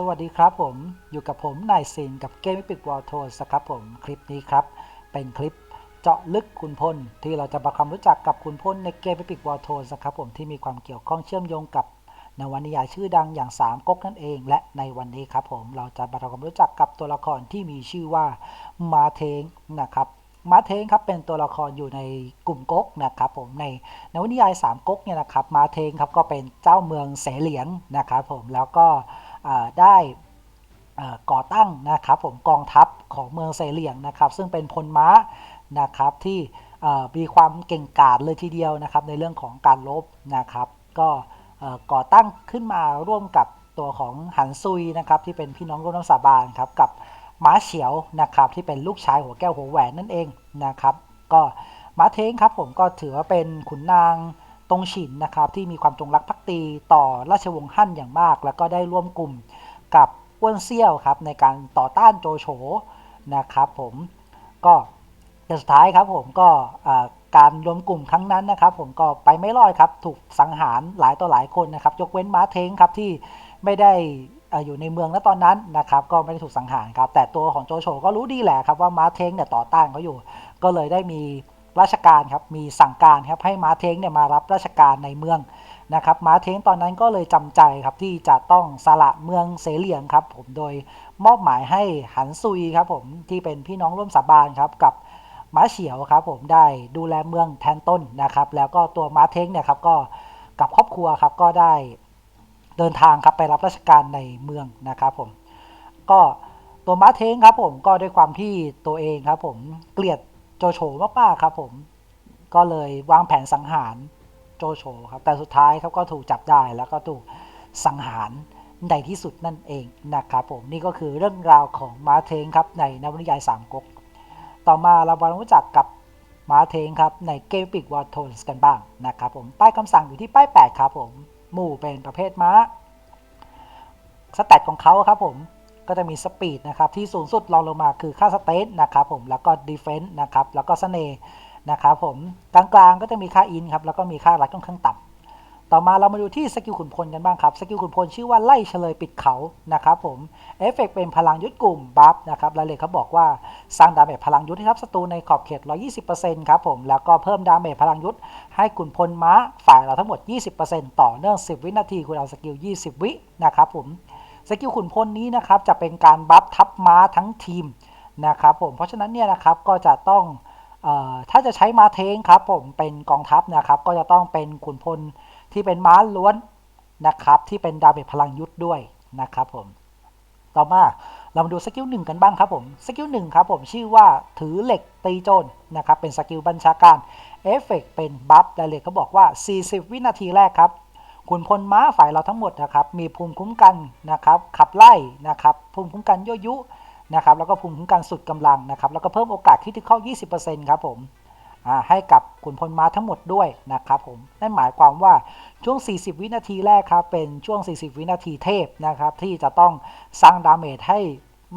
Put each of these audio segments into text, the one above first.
สวัสดีครับผมอยู่กับผมนายซินกับเกม Epic War t o s ครับผมคลิปนี้ครับ เป็นคลิปเจาะลึกขุนพลที่เราจะมาความรู้จักกับขุนพลในเกม Epic War t o s ครับผมที่มีความเกี่ยวข้องเชื่อมโยงกับนวนิยายชื่อดังอย่างสามก๊กนั่นเอง และในวันนี้ครับผมเราจะมาทำความรู้จักกับตัวละครที่มีชื่อว่ามาเทงนะครับมาเทงครับเป็นตัวละครอยู่ในกลุ่มก๊กนะครับผมในนวนิยายสามก๊กเนี่ยนะครับมาเทงครับก็เป็นเจ้าเมืองเสเหลียงนะครับผมแล้วก็ ได้ก่อตั้งนะครับผมกองทัพของเมืองเสเหลียงนะครับซึ่งเป็นพลม้านะครับที่มีความเก่งกาจเลยทีเดียวนะครับในเรื่องของการรบนะครับก็ก่อตั้งขึ้นมาร่วมกับตัวของหันซุยนะครับที่เป็นพี่น้องร่วมน้ำสาบานครับกับม้าเฉียวนะครับที่เป็นลูกชายหัวแก้วหัวแหวนนั่นเองนะครับก็ม้าเท้งครับผมก็ถือว่าเป็นขุนนาง ตงฉินนะครับที่มีความจงรักภักดีต่อราชวงศ์ฮั่นอย่างมาก แล้วก็ได้ร่วมกลุ่มกับอ้วนเซี่ยวครับในการต่อต้านโจโฉนะครับผมก็แต่สุดท้ายครับผมก็การรวมกลุ่มครั้งนั้นนะครับ ผมก็ไปไม่รอดครับถูกสังหารหลายต่อหลายคนนะครับ ยกเว้นม้าเท้งครับที่ไม่ได้อออยู่ในเมืองณตอนนั้นนะครับ ก็ไม่ได้ถูกสังหารครับ แต่ตัวของโจโฉก็รู้ดีแหละครับว่าม้าเท้งเนี่ยต่อต้านเขาอยู่ ก็เลยได้มี ราชการครับมีสั่งการครับให้ม้าเท้งเนี่ยมารับราชการในเมืองนะครับม้าเท้งตอนนั้นก็เลยจำใจครับที่จะต้องสละเมืองเสเหลียงครับผมโดยมอบหมายให้หันซุยครับผมที่เป็นพี่น้องร่วมสาบานครับกับม้าเฉียวครับผมได้ดูแลเมืองแทนต้นนะครับ แล้วก็ตัวม้าเท้งเนี่ยครับก็กับครอบครัวครับก็ได้เดินทางครับไปรับราชการในเมืองนะครับผมก็ตัวม้าเท้งครับผมก็ด้วยความที่ตัวเองครับผมเกลียด โจโฉมากๆครับผม ก็เลยวางแผนสังหารโจโฉครับ แต่สุดท้ายครับก็ถูกจับได้แล้วก็ถูกสังหารในที่สุดนั่นเองนะครับผมนี่ก็คือเรื่องราวของม้าเทงครับในนวนิยายสามก๊กต่อมาเรามารู้จักกับม้าเทงครับในเกมปิกวอร์โทนส์กันบ้างนะครับผมป้ายคำสั่งอยู่ที่ป้าย 8 ครับผม หมู่เป็นประเภทม้า สแตทของเขาครับผม ก็จะมีสปีดนะครับที่สูงสุดรองลงมาคือค่าสเตทนะครับผมแล้วก็ดีเฟนส์นะครับแล้วก็เสน่ห์นะครับผมกลางๆก็จะมีค่าอินครับแล้วก็มีค่ารัดค่อนข้างต่ำต่อมาเรามาดูที่สกิลขุนพลกันบ้างครับสกิลขุนพลชื่อว่าไล่เฉลยปิดเขานะครับผมเอฟเฟกเป็นพลังยุทธกลุ่มบัฟนะครับรายละเอียดเขาบอกว่าสร้างดาเมจพลังยุทธให้ทับศัตรูในขอบเขต 120%ครับผมแล้วก็เพิ่มดาเมจพลังยุทธให้ขุนพลม้าฝ่ายเราทั้งหมด 20%ต่อเนื่อง 10 วินาทีคุณเอาสกิล 20 วินะครับผม สกิลขุนพลนี้นะครับจะเป็นการบัฟทับม้าทั้งทีมนะครับผมเพราะฉะนั้นเนี่ยนะครับก็จะต้องออถ้าจะใช้ม้าเทงครับผมเป็นกองทัพนะครับก็จะต้องเป็นขุนพลที่เป็นม้าล้วนนะครับที่เป็นดาเมจพลังยุทธ์ด้วยนะครับผมต่อมาเรามาดูสกิลหนึ่งกันบ้างครับผมสกิลหนึ่งครับผมชื่อว่าถือเหล็กตีโจรนะครับเป็นสกิลบัญชาการเอฟเฟกเป็นบัฟรายละเอียดเขาบอกว่า 40 วินาทีแรกครับ ขุนพลม้าฝ่ายเราทั้งหมดนะครับ มีภูมิคุ้มกันนะครับ ขับไล่นะครับ ภูมิคุ้มกันยั่วยุนะครับ แล้วก็ภูมิคุ้มกันสุดกำลังนะครับ แล้วก็เพิ่มโอกาสคริติคอล20%ครับผมให้กับขุนพลม้าทั้งหมดด้วยนะครับผม นั่นหมายความว่าช่วง 40 วินาทีแรกครับ เป็นช่วง 40 วินาทีเทพนะครับ ที่จะต้องสร้างดาเมจให้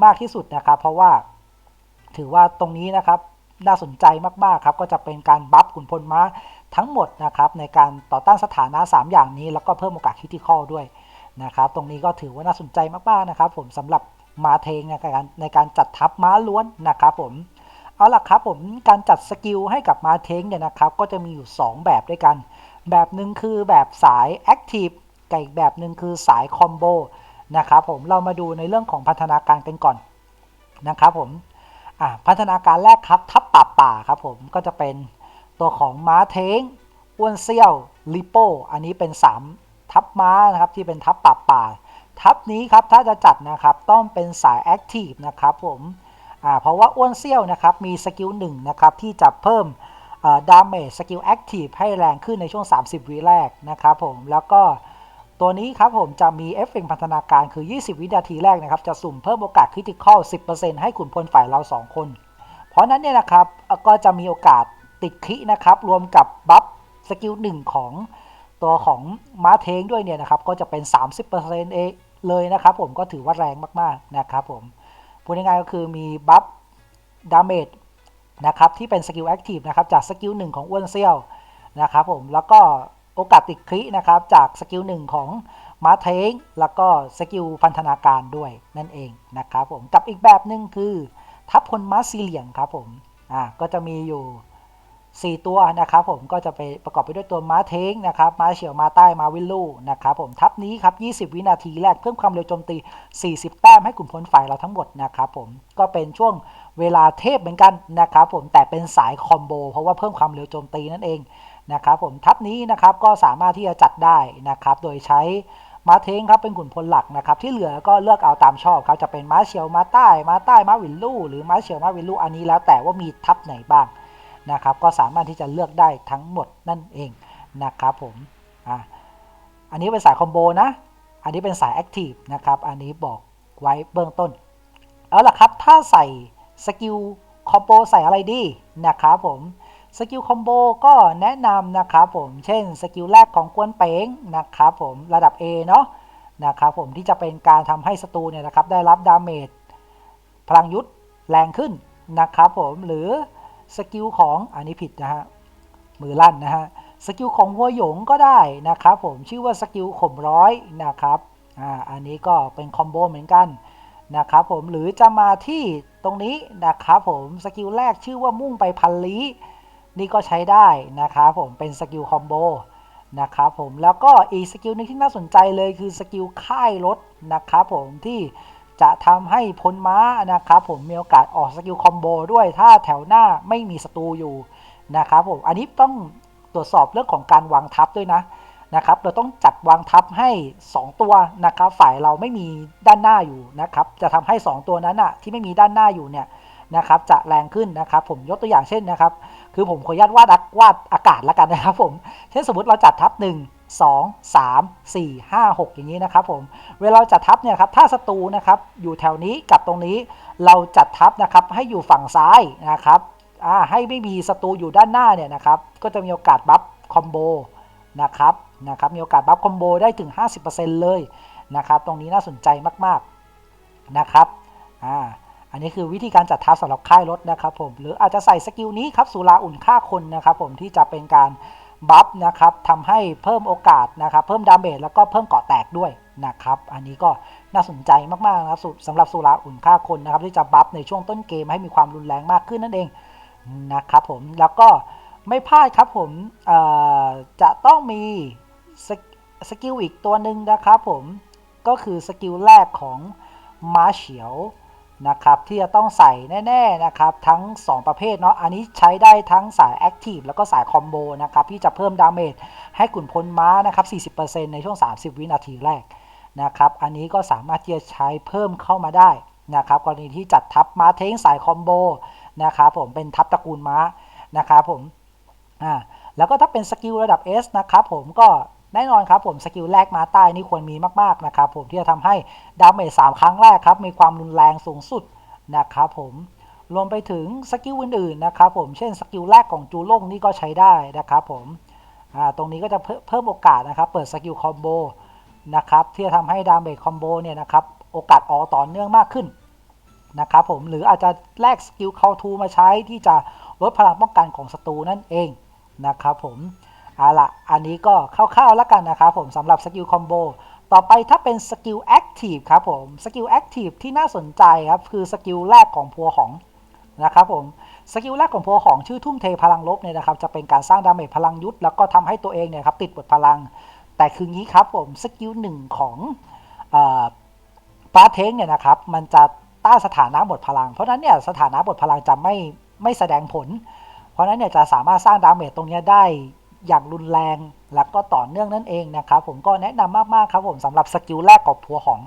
มากที่สุดนะครับ เพราะว่าถือว่าตรงนี้นะครับ น่าสนใจมากๆครับก็จะเป็นการบัฟขุนพลม้าทั้งหมดนะครับในการต่อต้านสถานะ 3 อย่างนี้ แล้วก็เพิ่มโอกาสคิติคอลด้วยนะครับตรงนี้ก็ถือว่าน่าสนใจมากๆนะครับผมสำหรับมาเทงในการในการจัดทัพม้าล้วนนะครับผมเอาล่ะครับผมการจัดสกิลให้กับมาเทงเนี่ยนะครับก็จะมีอยู่ 2 แบบด้วยกัน แบบหนึ่งคือแบบสายแอคทีฟกับอีกแบบหนึ่งคือสายคอมโบนะครับผมเรามาดูในเรื่องของพัฒนาการกันก่อนนะครับผม พัฒนาการแรกครับ ทัพป่าป่าครับผมก็จะเป็นตัวของม้าเท้งอ้วนเซี่ยวลิโป้อันนี้เป็น 3 ทับม้านะครับที่เป็นทับป่าป่า ทับนี้ครับถ้าจะจัดนะครับต้องเป็นสายแอคทีฟนะครับผมเพราะว่าอ้วนเซี่ยวนะครับมีสกิลหนึ่งนะครับที่จะเพิ่มดาเมจสกิลแอคทีฟให้แรงขึ้นในช่วง 30 วิแรกนะครับผมแล้วก็ ตัวนี้ครับผมจะมีเอฟเฟกต์พัฒนาการคือ 20 วินาทีแรกนะครับ จะสุ่มเพิ่มโอกาสคริติคอล 10%ให้ขุนพลฝ่ายเรา 2 คน เพราะนั้นเนี่ยนะครับก็จะมีโอกาสติดคินะครับ รวมกับบัฟสกิลหนึ่งของตัวของม้าเทงด้วยเนี่ยนะครับ ก็จะเป็น 30%เองเลยนะครับผมก็ถือว่าแรงมากๆนะครับผมพูดง่ายๆก็คือมีบัฟดาเมจนะครับที่เป็นสกิลแอคทีฟนะครับจากสกิลหนึ่งของอ้วนเซี่ยวนะครับผมแล้วก็ โอกาสติดครินะครับจากสกิลหนึ่งของม้าเทงแล้วก็สกิลพันธนาการด้วยนั่นเองนะครับผมกับอีกแบบหนึ่งคือทัพพลม้าสีเหลี่ยงครับผมอ่าก็จะมีอยู่ 4 ตัวนะครับผมก็จะไปประกอบไปด้วยตัวม้าเทงนะครับม้าเฉียวม้าใต้ม้าวิลลูนะครับผมทัพนี้ครับ 20 วินาทีแรกเพิ่มความเร็วโจมตี 40 แต้มให้กลุ่มพลฝ่ายเราทั้งหมดนะครับผมก็เป็นช่วงเวลาเทพเหมือนกันนะครับผมแต่เป็นสายคอมโบเพราะว่าเพิ่มความเร็วโจมตีนั่นเอง นะครับผมทัพนี้นะครับก็สามารถที่จะจัดได้นะครับ โดยใช้มาเทงครับเป็นขุนพลหลักนะครับ ที่เหลือก็เลือกเอาตามชอบครับจะเป็นม้าเฉียวม้าใต้ม้าใต้ม้าวิลลูหรือม้าเฉียวม้าวิลลูอันนี้แล้วแต่ว่ามีทัพไหนบ้างนะครับ ก็สามารถที่จะเลือกได้ทั้งหมดนั่นเองนะครับผมอะอันนี้เป็นสายคอมโบนะ อันนี้เป็นสายแอคทีฟนะครับ อันนี้บอกไว้เบื้องต้น เอาล่ะครับ ถ้าใส่สกิลคอมโบใส่อะไรดีนะครับผม สกิลคอมโบก็แนะนำนะครับผม เช่นสกิลแรกของกวนเป๋งนะครับผมระดับ A เนาะนะครับผมที่จะเป็นการทำให้ศัตรูเนี่ยนะครับได้รับดาเมจพลังยุทธแรงขึ้นนะครับผมหรือสกิลของอันนี้ผิดนะฮะมือลั่นนะฮะสกิลของหัวหยงก็ได้นะครับผมชื่อว่าสกิลข่มร้อยนะครับอ่าอันนี้ก็เป็นคอมโบเหมือนกันนะครับผมหรือจะมาที่ตรงนี้นะครับผมสกิลแรกชื่อว่ามุ่งไปพันลี้ นี่ก็ใช้ได้นะครับผมเป็นสกิลคอมโบนะครับผมแล้วก็อีกสกิลนึงที่น่าสนใจเลยคือสกิลค่ายรถนะครับผมที่จะทำให้พลม้านะครับผมมีโอกาสออกสกิลคอมโบด้วยถ้าแถวหน้าไม่มีศัตรูอยู่นะครับผมอันนี้ต้องตรวจสอบเรื่องของการวางทัพด้วยนะนะครับเราต้องจัดวางทัพให้ 2 ตัวนะครับฝ่ายเราไม่มีด้านหน้าอยู่นะครับจะทำให้ 2 ตัวนั้นอะที่ไม่มีด้านหน้าอยู่เนี่ย นะครับจะแรงขึ้นนะครับผมยกตัวอย่างเช่นนะครับคือผมขออนุญาตวาดวาดอากาศแล้วกันนะครับผมเช่นสมมติเราจัดทัพ1 2 3 4 5 6 อย่างนี้นะครับผมเวลาจัดทัพเนี่ยครับถ้าศัตรูนะครับอยู่แถวนี้กับตรงนี้เราจัดทัพนะครับให้อยู่ฝั่งซ้ายนะครับอ่าให้ไม่มีศัตรูอยู่ด้านหน้าเนี่ยนะครับก็จะมีโอกาสบัฟคอมโบนะครับนะครับมีโอกาสบัฟคอมโบได้ถึง 50%เลยนะครับตรงนี้น่าสนใจมากๆนะครับอ่า อันนี้คือวิธีการจัดทัพสำหรับค่ายรถนะครับผมหรืออาจจะใส่สกิลนี้ครับสุราอุ่นฆ่าคนนะครับผมที่จะเป็นการบัฟนะครับทำให้เพิ่มโอกาสนะครับเพิ่มดาเมจแล้วก็เพิ่มเกาะแตกด้วยนะครับอันนี้ก็น่าสนใจมากๆนะครับสำหรับสุราอุ่นฆ่าคนนะครับที่จะบัฟในช่วงต้นเกมให้มีความรุนแรงมากขึ้นนั่นเองนะครับผมแล้วก็ไม่พลาดครับผมจะต้องมีสกิลอีกตัวหนึ่งนะครับผมก็คือสกิลแรกของม้าเฉียว นะครับที่จะต้องใส่แน่ๆนะครับทั้ง 2 ประเภทเนาะอันนี้ใช้ได้ทั้งสายแอคทีฟแล้วก็สายคอมโบนะครับที่จะเพิ่มดาเมจให้ขุนพลม้านะครับ 40%ในช่วง 30 วินาทีแรกนะครับอันนี้ก็สามารถที่จะใช้เพิ่มเข้ามาได้นะครับกรณีที่จัดทัพม้าเท้งสายคอมโบนะครับผมเป็นทัพตระกูลม้านะครับผมอ่าแล้วก็ถ้าเป็นสกิลระดับ S นะครับผมก็ แน่นอนครับผมสกิลแรกมาใต้นี่ควรมีมากๆนะครับผมที่จะทำให้ดาเมจ3ครั้งแรกครับมีความรุนแรงสูงสุดนะครับผมรวมไปถึงสกิลอื่นๆนะครับผมเช่นสกิลแรกของจูโล่งนี่ก็ใช้ได้นะครับผมตรงนี้ก็จะเพิ่มโอกาสนะครับเปิดสกิลคอมโบนะครับที่จะทำให้ดาเมจคอมโบเนี่ยนะครับโอกาสออต่อเนื่องมากขึ้นนะครับผมหรืออาจจะแลกสกิลเคาทูมาใช้ที่จะลดพลังป้องกันของศัตรูนั่นเองนะครับผม เอาละอันนี้ก็คร่าวๆแล้วกันนะครับผมสำหรับสกิลคอมโบต่อไปถ้าเป็นสกิลแอคทีฟครับผมสกิลแอคทีฟที่น่าสนใจครับคือสกิลแรกของพัวของนะครับผมสกิลแรกของพัวของชื่อทุ่มเทพลังลบเนี่ยนะครับจะเป็นการสร้างดาเมจพลังยุทธแล้วก็ทำให้ตัวเองเนี่ยครับติดบทพลัง แต่คืองี้ครับผมสกิลหนึ่งของปาเทงเนี่ยนะครับมันจะต้านสถานะบทพลัง เพราะนั้นเนี่ยสถานะบทพลังจะไม่ไม่แสดงผล เพราะนั้นเนี่ยจะสามารถสร้างดาเมจตรงนี้ได้ อย่างรุนแรง และก็ต่อเนื่องนั่นเองนะครับผมก็แนะนำมากๆครับผมสำหรับสกิลแรกกับพัวของ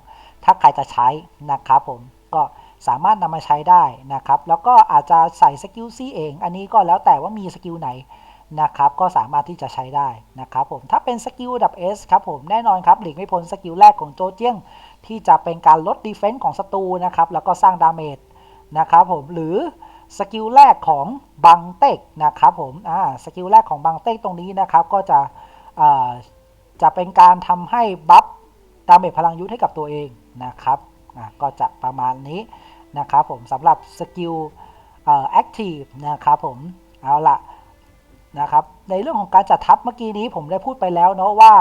ถ้าใครจะใช้นะครับผมก็สามารถนำมาใช้ได้นะครับ แล้วก็อาจจะใส่สกิลซีเอง อันนี้ก็แล้วแต่ว่ามีสกิลไหนนะครับ ก็สามารถที่จะใช้ได้นะครับผม ถ้าเป็นสกิลดับเอสครับผม แน่นอนครับ หลีกไม่พ้นสกิลแรกของโจเจียง ที่จะเป็นการลดดีเฟนซ์ของศัตรูนะครับ แล้วก็สร้างดาเมจนะครับผม หรือ สกิลแรกของบังเต็กนะครับผมอ่าสกิลแรกของบังเต็กตรงนี้นะครับก็จะจะเป็นการทำให้บัฟดาเมจพลังยุทธให้กับตัวเองนะครับอ่าก็จะประมาณนี้นะครับผมสำหรับสกิลแอคทีฟนะครับผมเอาละนะครับในเรื่องของการจัดทัพเมื่อกี้นี้ผมได้พูดไปแล้วเนาะว่า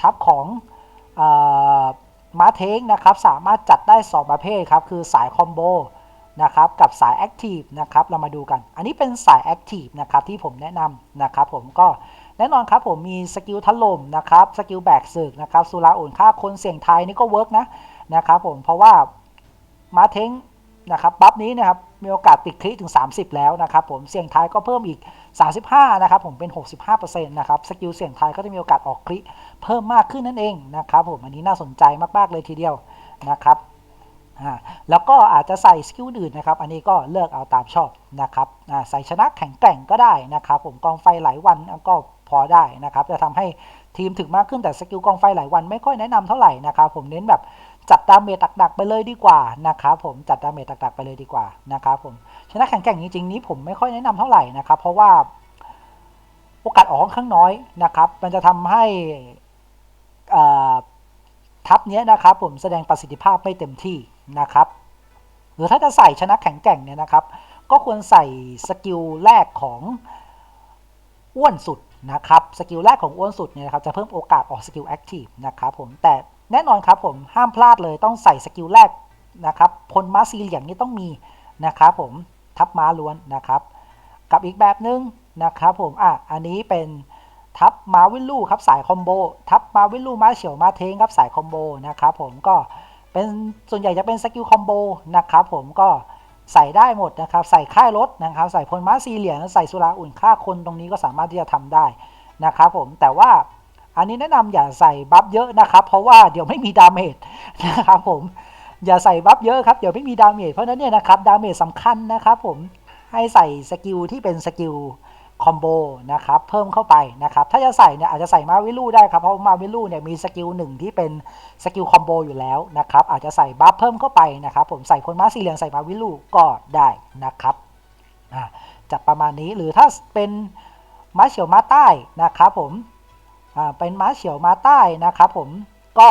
ทัพของอ่อม้าเทงนะครับสามารถจัดได้ 2 ประเภทครับคือสายคอมโบ นะครับกับสายแอคทีฟนะครับเรามาดูกัน อันนี้เป็นสายแอคทีฟนะครับที่ผมแนะนำนะครับผมก็แน่นอนครับผมมีสกิลถล่มนะครับสกิลแบกศึกนะครับสุราอุ่นฆ่าคนเสี่ยงไทยนี่ก็เวิร์กนะนะครับผมเพราะว่ามาเทงนะครับบัฟนี้นะครับมีโอกาสติดคลิถึง 30 แล้วนะครับผมเสี่ยงทายก็เพิ่มอีก 35นะครับผมเป็น 65%นะครับสกิลเสี่ยงทายก็จะมีโอกาสออกคลิเพิ่มมากขึ้นนั่นเองนะครับผมอันนี้น่าสนใจมากๆเลยทีเดียวนะครับ แล้วก็อาจจะใส่สกิลอื่นนะครับ อันนี้ก็เลือกเอาตามชอบนะครับใส่ชนะแข็งแกร่งก็ได้นะครับ ผมกองไฟหลายวันก็พอได้นะครับ จะทำให้ทีมถึงมากขึ้นแต่สกิลกองไฟหลายวันไม่ค่อยแนะนำเท่าไหร่นะครับ ผมเน้นแบบจัดดาเมจหนักๆไปเลยดีกว่านะครับผมจัดดาเมจหนักๆไปเลยดีกว่านะครับผมชนะแข็งแกร่งจริงๆนี้ผมไม่ค่อยแนะนำเท่าไหร่นะครับ เพราะว่าโอกาสออกค่อนข้างน้อยนะครับ มันจะทำให้ทัพนี้นะครับผมแสดงประสิทธิภาพไม่เต็มที่ นะครับ หรือถ้าจะใส่ชนะแข็งแกร่งเนี่ยนะครับ ก็ควรใส่สกิลแรกของอ้วนสุดนะครับสกิลแรกของอ้วนสุดเนี่ยนะครับจะเพิ่มโอกาสออกสกิลแอคทีฟนะครับผมแต่แน่นอนครับผมห้ามพลาดเลยต้องใส่สกิลแรกนะครับพลม้าสีเหลี่ยมนี่ต้องมีนะครับผมทับม้าล้วนนะครับกับอีกแบบหนึ่งนะครับผมอะอันนี้เป็นทับมาวิลลูครับสายคอมโบทับมาวิลลูมาเฉียวมาเทงครับสายคอมโบนะครับผมก็ เป็นส่วนใหญ่จะเป็นสกิลคอมโบนะครับผมก็ใส่ได้หมดนะครับ ใส่ค่ายรถนะครับ ใส่พลม้าสีเหลี่ยมใส่สุราอุ่นฆ่าคนตรงนี้ก็สามารถที่จะทำได้นะครับผมแต่ว่าอันนี้แนะนำอย่าใส่บัฟเยอะนะครับ เพราะว่าเดี๋ยวไม่มีดาเมจนะครับผมอย่าใส่บัฟเยอะครับเดี๋ยวไม่มีดาเมจเพราะนั้นเนี่ยนะครับดาเมจสำคัญนะครับผมให้ใส่สกิลที่เป็นสกิล คอมโบนะครับเพิ่มเข้าไปนะครับถ้าจะใส่เนี่ยอาจจะใส่มาวิลูได้ครับเพราะมาวิลูเนี่ยมีสกิลหนึ่งที่เป็นสกิลคอมโบอยู่แล้วนะครับอาจจะใส่บัฟเพิ่มเข้าไปนะครับผมใส่คนมาสีเหลืองใส่มาวิลูก็ได้นะครับจะประมาณนี้หรือถ้าเป็นม้าเฉียวม้าใต้นะครับผมเป็นม้าเฉียวม้าใต้นะครับผมก็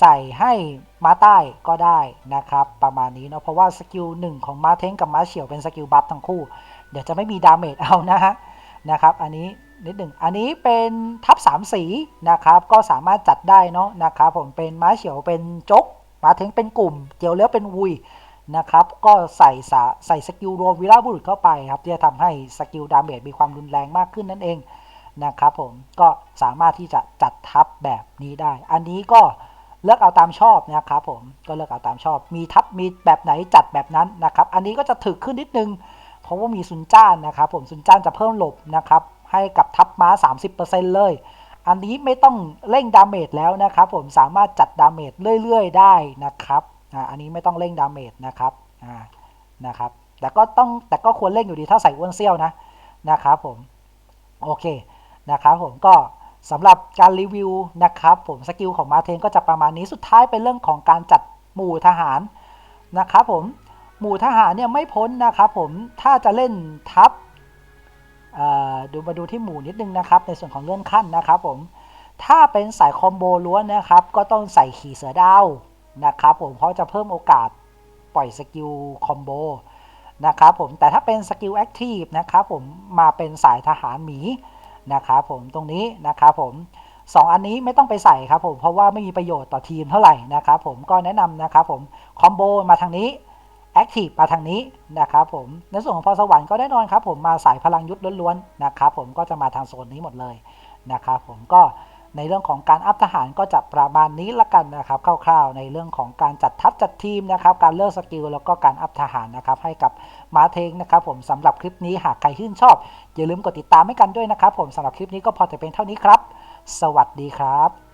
ใส่ให้ม้าใต้ก็ได้นะครับประมาณนี้เนาะเพราะว่าสกิลหนึ่งของม้าเท้งกับม้าเฉียวเป็นสกิลบัฟทั้งคู่ เดี๋ยวจะไม่มีดาเมจเอานะฮะนะครับอันนี้นิดหนึ่งอันนี้เป็นทับสามสีนะครับก็สามารถจัดได้เนาะนะครับผมเป็นม้าเฉียวเป็นจกม้าเทงเป็นกลุ่มเกี่ยวเลี้ยวเป็นวุยนะครับก็ใส่ใส่สกิลรวมวิลาบุรุษเข้าไปครับที่จะทำให้สกิลดาเมจมีความรุนแรงมากขึ้นนั่นเองนะครับผมก็สามารถที่จะจัดทับแบบนี้ได้ อันนี้ก็เลือกเอาตามชอบนะครับผมก็เลือกเอาตามชอบ มีทับมีแบบไหนจัดแบบนั้นนะครับ อันนี้ก็จะถึกขึ้นนิดนึง เพราะว่ามีซุนจ้านนะครับผมซุนจ้านจะเพิ่มหลบนะครับให้กับทับม้า 30%เลย อันนี้ไม่ต้องเร่งดาเมจแล้วนะครับผมสามารถจัดดาเมจเรื่อยๆ ได้นะครับอ่าอันนี้ไม่ต้องเร่งดาเมจนะครับอ่านะครับแต่ก็ต้องแต่ก็ควรเร่งอยู่ดีถ้าใส่อ้วนเซี่ยวนะนะครับผมโอเคนะครับผมก็สำหรับการรีวิวนะครับผมสกิลของมาเทนก็จะประมาณนี้สุดท้ายเป็นเรื่องของการจัดหมู่ทหารนะครับผม หมู่ทหารเนี่ยไม่พ้นนะครับผมถ้าจะเล่นทัพดูมาดูที่หมู่นิดนึงนะครับ ในส่วนของเลื่อนขั้นนะครับผมถ้าเป็นสายคอมโบล้วนนะครับ ก็ต้องใส่ขี่เสือดาวนะครับผมเพราะจะเพิ่มโอกาสปล่อยสกิลคอมโบนะครับผมแต่ถ้าเป็นสกิลแอคทีฟนะครับผมมาเป็นสายทหารหมีนะครับผมตรงนี้นะครับผม2อันนี้ไม่ต้องไปใส่ครับผมเพราะว่าไม่มีประโยชน์ต่อทีมเท่าไหร่นะครับผมก็แนะนำนะครับผมคอมโบมาทางนี้ แอคทีฟมาทางนี้นะครับผมในส่วนของพรสวรรค์ก็แน่นอนครับผมมาสายพลังยุทธล้วนๆนะครับผมก็จะมาทางโซนนี้หมดเลยนะครับผมก็ในเรื่องของการอัพทหารก็จะประมาณนี้ละกันนะครับคร่าวๆ ในเรื่องของการจัดทัพจัดทีมนะครับการเลือกสกิลแล้วก็การอัพทหารนะครับให้กับมาเทงนะครับผมสำหรับคลิปนี้หากใครชื่นชอบ อย่าลืมกดติดตามให้กันด้วยนะครับผมสำหรับคลิปนี้ก็พอจะเป็นเท่านี้ครับ สวัสดีครับ